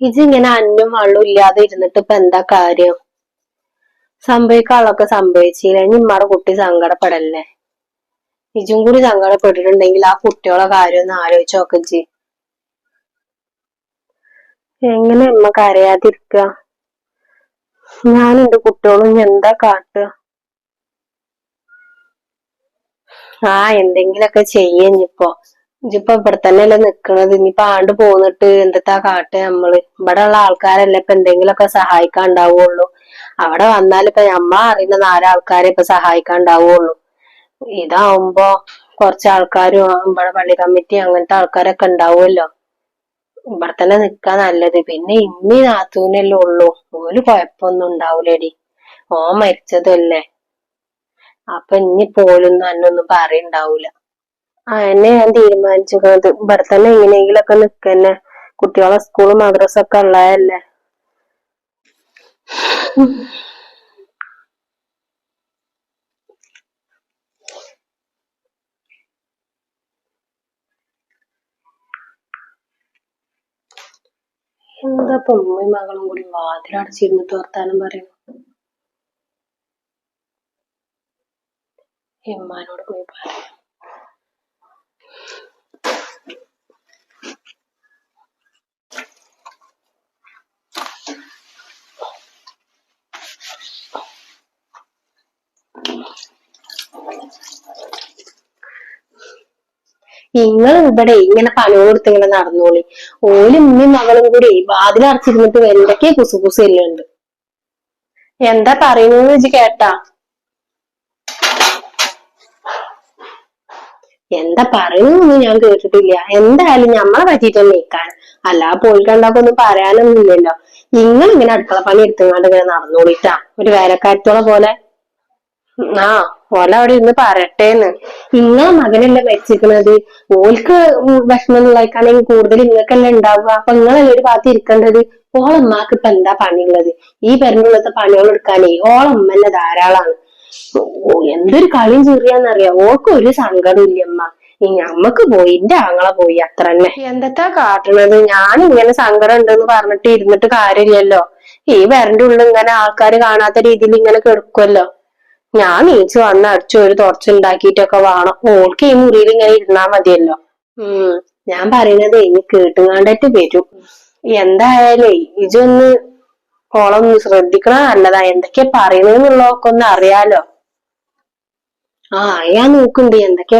ഇജിങ്ങനെ അന്നും വള്ളും ഇല്ലാതെ ഇരുന്നിട്ട് ഇപ്പൊ എന്താ കാര്യം? സംഭവിക്കാളൊക്കെ സംഭവിച്ചില്ല? ഇനി ഇമ്മടെ കുട്ടി സങ്കടപ്പെടല്ലേ? ഇജും കൂടി സങ്കടപ്പെട്ടിട്ടുണ്ടെങ്കിൽ ആ കുട്ടികളെ കാര്യം ഒന്ന് ആലോചിച്ച് നോക്കി എങ്ങനെ അമ്മ കരയാതിരിക്ക? ഞാൻ കുട്ടികളും എന്താ കാട്ടുക? ആ എന്തെങ്കിലൊക്കെ ചെയ്യഞ്ഞിപ്പോ ഇജിപ്പോ ഇവിടെ തന്നെയല്ലേ നിക്കണത്? ഇനിയിപ്പോ ആണ്ട് പോന്നിട്ട് എന്തെത്താ കാട്ടെ നമ്മൾ? ഇവിടെ ഉള്ള ആൾക്കാരല്ലേ ഇപ്പൊ എന്തെങ്കിലുമൊക്കെ സഹായിക്കാൻ ഉണ്ടാവുള്ളൂ അവിടെ വന്നാൽ ഇപ്പൊ നമ്മളെ അറിയുന്ന നാലാൾക്കാരെ ഇപ്പൊ സഹായിക്കാൻ ഉണ്ടാവുള്ളൂ ഇതാവുമ്പോ കുറച്ച് ആൾക്കാരും ഇവിടെ പള്ളി കമ്മിറ്റി അങ്ങനത്തെ ആൾക്കാരൊക്കെ ഉണ്ടാവുമല്ലോ. ഇവിടെ തന്നെ നിക്കാ നല്ലത്. പിന്നെ ഇമ്മി നാത്തൂനല്ലേ ഉള്ളൂ. ഓൽ കുഴപ്പമൊന്നും ഉണ്ടാവൂലടി. ഓ മരിച്ചതല്ലേ. അപ്പൊ ഇനി പോലും തന്നെ ഒന്നും പറയണ്ടാവൂല. ആ എന്നെ ഞാൻ തീരുമാനിച്ചിരിക്കുന്നത്. ഇവിടെ തന്നെ എങ്ങനെയെങ്കിലൊക്കെ നിക്കന്നെ. കുട്ടികളെ സ്കൂളും മദ്രസ ഒക്കെ ഉള്ളതല്ലേ? എന്താ പൊമ്മയും മകളും കൂടി വാതിലടച്ചിരുന്ന് തോർത്താനും പറയുന്നു എമ്മാനോട് പോയി പറയാം നിങ്ങൾ ഇവിടെ ഇങ്ങനെ കൊടുത്ത് ഇങ്ങനെ നടന്നോളി. ഓലും ഉമ്മയും മകളും കൂടി വാതിലടച്ചിരുന്നിട്ട് എന്തൊക്കെ കുസുകുസു എല്ലുണ്ട് എന്താ പറയുന്നത് വെച്ച് കേട്ടാ. എന്താ പറയുന്നൊന്നും ഞാൻ കേട്ടിട്ടില്ല. എന്തായാലും ഞമ്മളെ പറ്റിയിട്ടല്ലേ നിൽക്കാൻ അല്ലാ പോയിക്കണ്ടാക്കൊന്നും പറയാനൊന്നുമില്ലല്ലോ. നിങ്ങൾ ഇങ്ങനെ അടുക്കള പണി എടുത്തുകൊണ്ട് ഇങ്ങനെ നടന്നോളിട്ടാ. ഒരു വേലക്കാരത്തോളെ പോലെ. ആ. ഓല അവിടെ ഇരുന്ന് പറയട്ടേന്ന്. ഇങ്ങ മകനല്ലേ മരിച്ചിരിക്കണത്? ഓൽക്ക് വിഷമം ഉള്ളതാണെങ്കിൽ കൂടുതൽ ഇങ്ങക്കല്ലേ ഉണ്ടാവുക. അപ്പൊ നിങ്ങളല്ലേ ഒരു ഭാഗത്ത് ഇരിക്കേണ്ടത്? ഓളമ്മക്ക് ഇപ്പൊ എന്താ പണിയുള്ളത്? ഈ പെരുന്നുള്ളത്തെ പണികൾ എടുക്കാനേ ഓളമ്മന്നെ ധാരാളാണ്. എന്തൊരു കളിയും ചെറിയാന്നറിയാം? ഓൾക്ക് ഒരു സങ്കടം ഇല്ലമ്മ ഞമ്മക്ക് പോയി എന്റെ ആങ്ങളെ പോയി അത്ര തന്നെ. എന്തൊക്കെ കാട്ടണത്? ഞാൻ ഇങ്ങനെ സങ്കടം ഉണ്ടെന്ന് പറഞ്ഞിട്ട് ഇരുന്നിട്ട് കാര്യമില്ലല്ലോ. ഈ വരന്റെ ഉള്ളിൽ ഇങ്ങനെ ആൾക്കാർ കാണാത്ത രീതിയിൽ ഇങ്ങനെ കിടക്കുമല്ലോ ഞാൻ നീച്ചു വന്ന് അടിച്ചു ഒരു തുടച്ചുണ്ടാക്കിയിട്ടൊക്കെ വേണം. ഓൾക്ക് ഈ മുറിയിൽ ഇങ്ങനെ ഇരുന്നാ മതിയല്ലോ. ഉം. ഞാൻ പറയുന്നത് ഇനി കേട്ടുങ്ങാണ്ടായിട്ട് വരും. എന്തായാലേ ഇജൊന്ന് ഓളൊന്ന് ശ്രദ്ധിക്കണ നല്ലതാ. എന്തൊക്കെയാ പറയണെന്നുള്ളതൊക്കെ ഒന്ന് അറിയാലോ. ആ ഞാൻ നോക്കുന്നുണ്ട്. എന്തൊക്കെയാ